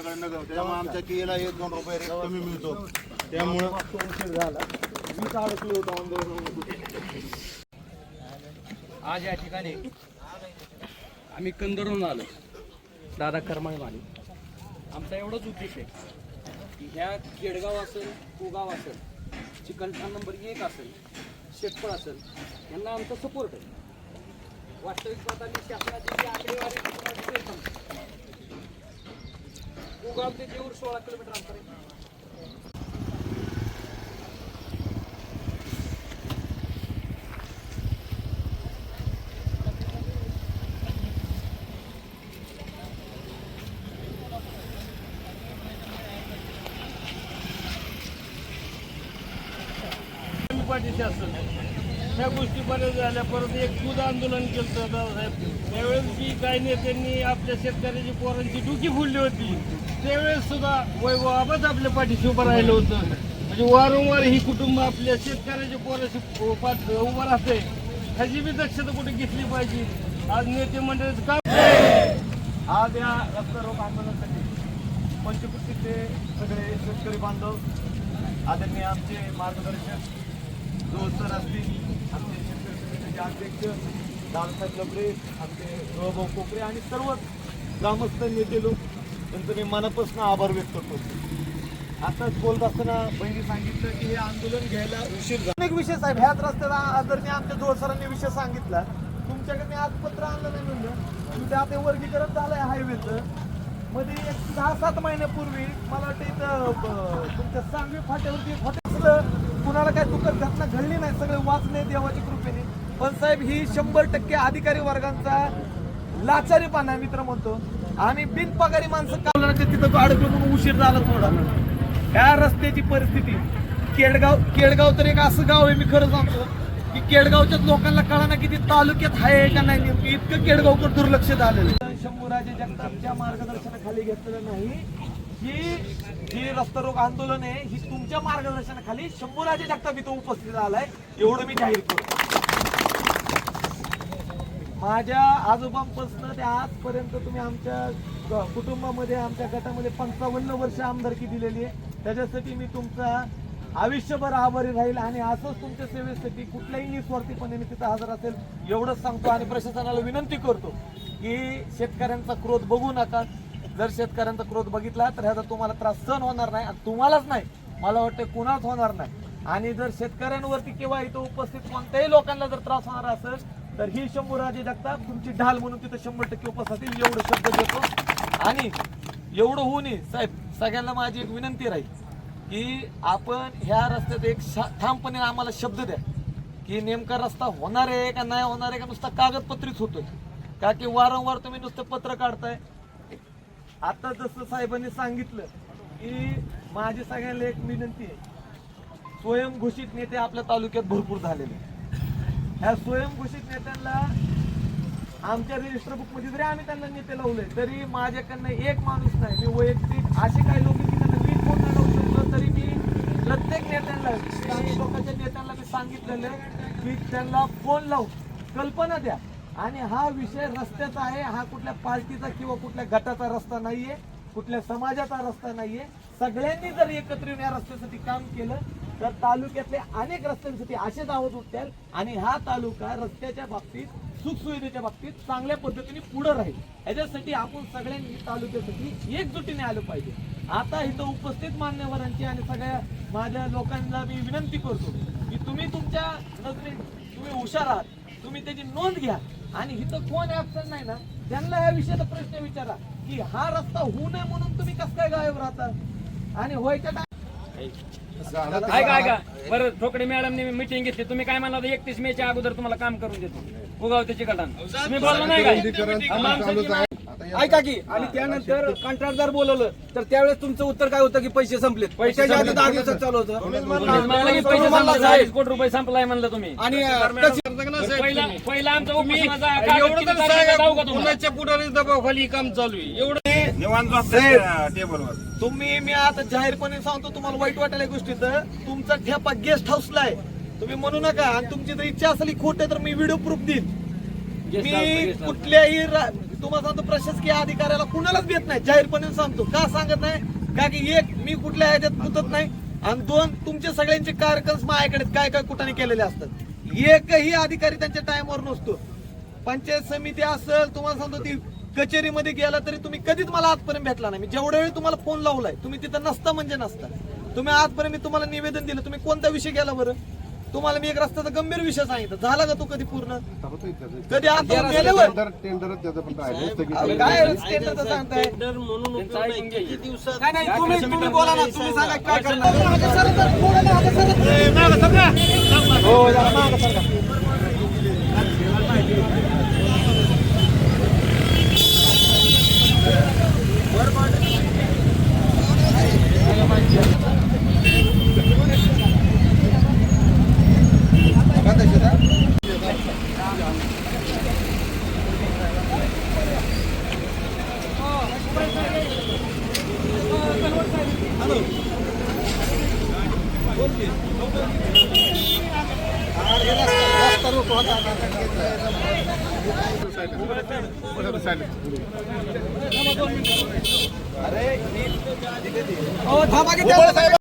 आमच्याकडे नगर त्यामुळे आमच्या केला एक दोन रुपये रेट कमी मिळतो. त्यामुळं मीच अडकलो होतो आज या ठिकाणी आम्ही कंदरून आलो. दादा करमाळे माने आमचा एवढाच उद्देश आहे की ह्या केडगाव असेल कुगाव असेल चिकनठाण नंबर एक असेल शेतफळ असेल यांना आमचा सपोर्ट आहे. वास्तविक पाहता शासनाची जी आकडेवारी आहे, तुम्हाला दिसेल समजा. कुगाव ते देऊर सोळा किलोमीटर अंतर आहे. पाठीशी असेल ह्या गोष्टी बऱ्याच झाल्या. परत एक दूध आंदोलन केलं होतं दादासाहेब. त्यावेळेस बी काही नेत्यांनी आपल्या शेतकऱ्याची पोरांची डुकी फुडली होती त्यावेळेस सुद्धा वैभव आबाच आपल्या पाठीशी उभं राहिलं होतं. म्हणजे वारंवार ही कुटुंब आपल्या शेतकऱ्याच्या पोराशी पाठ उभं राहते. ह्याची बी दक्षता कुठे घेतली पाहिजे? आज नेते मंडळीचं काम आज या रस्तारोग आंदोलनासाठी पंचकृतीचे सगळे शेतकरी बांधव आदरणीय आमचे मार्गदर्शक जो सर असतील आमचे शेतकरी समितीचे अध्यक्ष दादासाहेब आमचे रोहभाऊ कोकरे आणि सर्व ग्रामस्थ नेते लोक त्यांचं मी मनापासून आभार व्यक्त करतो. आताच बोलत असताना बहिणी सांगितलं की हे आंदोलन घ्यायला उशीर झाला. एक विषय साहेब ह्याच रस्त्याला आदरणीय आमच्या जोड सरांनी विषय सांगितला. तुमच्याकडे मी आज पत्र आणलं नाही म्हणलं. तुमच्या आता हे वर्गीकरण झालंय हायवेचं. मध्ये एक सहा सात महिन्यापूर्वी मला वाटतं इथं तुमच्या सांगवी फाट्यावरती एक हॉटेल असलं कुणाला काय दुःखद घटना घडली नाही सगळे वाचले देवाच्या कृपेने. पण साहेब ही शंभर टक्के अधिकारी वर्गांचा लाचारीपणा मित्र म्हणतो. आम्ही बिनपगारी माणसं कावलं तिथं अडकलो म्हणून उशीर झाला थोडा ह्या रस्त्याची परिस्थिती. केडगाव केडगाव तर एक असं गाव आहे मी खरं सांगतो की केडगावच्याच लोकांना कळाना की ते तालुक्यात आहे का नाही नेमकं इतकं केडगावकर दुर्लक्ष झालेलं शंभूराजे जगतापच्या मार्गदर्शनाखाली घेतलेलं नाही. ही जी रस्ता रोग आंदोलन आहे ही तुमच्या मार्गदर्शनाखाली शंभूराजे जगताप इथं उपस्थित झालाय एवढं मी जाहीर करतो. माझ्या आजोबांपासून ते आजपर्यंत तुम्ही आमच्या कुटुंबामध्ये आमच्या गटामध्ये पंचावन्न वर्ष आमदारकी दिलेली आहे. त्याच्यासाठी मी तुमचा आयुष्यभर आभारी राहील आणि असंच तुमच्या सेवेसाठी कुठल्याही निस्वार्थीपणे मी तिथं हजर असेल एवढंच सांगतो आणि प्रशासनाला विनंती करतो की शेतकऱ्यांचा क्रोध बघू नका. जर शेतकऱ्यांचा क्रोध बघितला तर ह्याचा तुम्हाला त्रास सहन होणार नाही आणि तुम्हालाच नाही. मला वाटतं कुणाच होणार नाही. आणि जर शेतकऱ्यांवरती किंवा इथं उपस्थित कोणत्याही लोकांना जर त्रास होणार असेल तर ही शंभूराजे जगताप तुमची ढाल म्हणून तिथं शंभर टक्के उपस्थित एवढं शब्द देतो. आणि एवढं होऊ नये साहेब सगळ्यांना माझी एक विनंती राहील की आपण ह्या रस्त्यात एक शा- ठामपणे आम्हाला शब्द द्या की नेमका रस्ता होणार आहे का नाही होणार आहे का नुसता कागदपत्रीच होतोय. का की वारंवार तुम्ही नुसतं पत्र काढताय आता जसं साहेबांनी सांगितलं की माझी सगळ्यांना एक विनंती आहे. स्वयंघोषित नेते आपल्या तालुक्यात भरपूर झालेले ह्या स्वयंघोषित नेत्यांना आमच्या रजिस्टर बुकमध्ये जरी आम्ही त्यांना नेते लावले तरी माझ्याकडनं एक माणूस नाही. मी वैयक्तिक असे काही लोक की त्यांना मी फोन लावू तरी मी प्रत्येक नेत्यांना काही लोकांच्या नेत्यांना मी सांगितलेलं की त्यांना फोन लावून कल्पना द्या. आणि हा विषय रस्त्याचा आहे. हा कुठल्या पार्टीचा किंवा कुठल्या गटाचा रस्ता नाहीये कुठल्या समाजाचा रस्ता नाहीये. सगळ्यांनी जर एकत्र येऊन या रस्त्यासाठी काम केलं तर तालुक्यातले अनेक रस्त्यांसाठी असे दावत उठतील आणि हा तालुका रस्त्याच्या बाबतीत सुखसुविधेच्या बाबतीत चांगल्या पद्धतीने पुढे राहील. याच्यासाठी आपण सगळ्यांनी तालुक्यासाठी एकजुटीने आलं पाहिजे. आता इथं उपस्थित मान्यवरांची आणि सगळ्या माझ्या लोकांना मी विनंती करतो की तुम्ही तुमच्या नजरेत तुम्ही हुशार आहात. तुम्ही त्याची नोंद घ्या. आणि इथं कोण ऍबसेंट नाही ना? त्यांना या विषयाचा प्रश्न विचारा की हा रस्ता होऊ नये म्हणून तुम्ही कसं काय गायब राहता? आणि व्हायच्या काय काय का बरं ठोकडे मॅडमने मिटिंग घेतली. तुम्ही काय म्हणला एकतीस मेच्या अगोदर तुम्हाला काम करून देतो. उगावतेची गटान तुम्ही बोलला नाही काय ऐका की आणि त्यानंतर कंत्राटदार बोलवलं तर त्यावेळेस तुमचं उत्तर काय होतं की पैसे संपलेत? पैशाच्या आधी दहा दिवसात चालू होतं. म्हणलं की पैसे संपले चाळीस कोटी रुपये संपलाय म्हणलं तुम्ही. आणि पहिला आमचा पुढारी दबावाखाली काम चालू आहे. एवढं तुम्ही मी आता जाहीरपणे सांगतो तुम्हाला वाईट वाटायला या गोष्टीत तुमचा ठेपा गेस्ट हाऊसला आहे. तुम्ही म्हणू नका. आणि तुमची जर इच्छा असेल खोट आहे तर मी व्हिडिओ प्रूफ देईन. मी कुठल्याही तुम्हाला सांगतो प्रशासकीय अधिकाऱ्याला कुणालाच देत नाही. जाहीरपणे सांगतो. का सांगत नाही? का की एक मी कुठल्या ह्याच्यात पुतत नाही? आणि दोन तुमचे सगळ्यांचे कार्यक्रम माझ्याकडे काय काय कुठाने केलेले असतात? एकही अधिकारी त्यांच्या टाइमवर नसतो. पंचायत समिती असेल तुम्हाला सांगतो ती कचेरीमध्ये गेला तरी तुम्ही कधीच मला आजपर्यंत भेटला नाही. मी जेवढ्या वेळी तुम्हाला फोन लावलाय तुम्ही तिथं नसता म्हणजे नसता. तुम्ही आजपर्यंत मी तुम्हाला निवेदन दिलं तुम्ही कोणता विषय गेला बरं? तुम्हाला मी एक रस्त्याचा गंभीर विषय सांगितलं. झाला का तो कधी पूर्ण? कधी आता गेल्यावर? काय टेंडरचं सांगताय? नाही. नाही तुम्ही तुम्ही बोला ना तुम्ही सांगा काय करणार. हो थांबा की त्याला-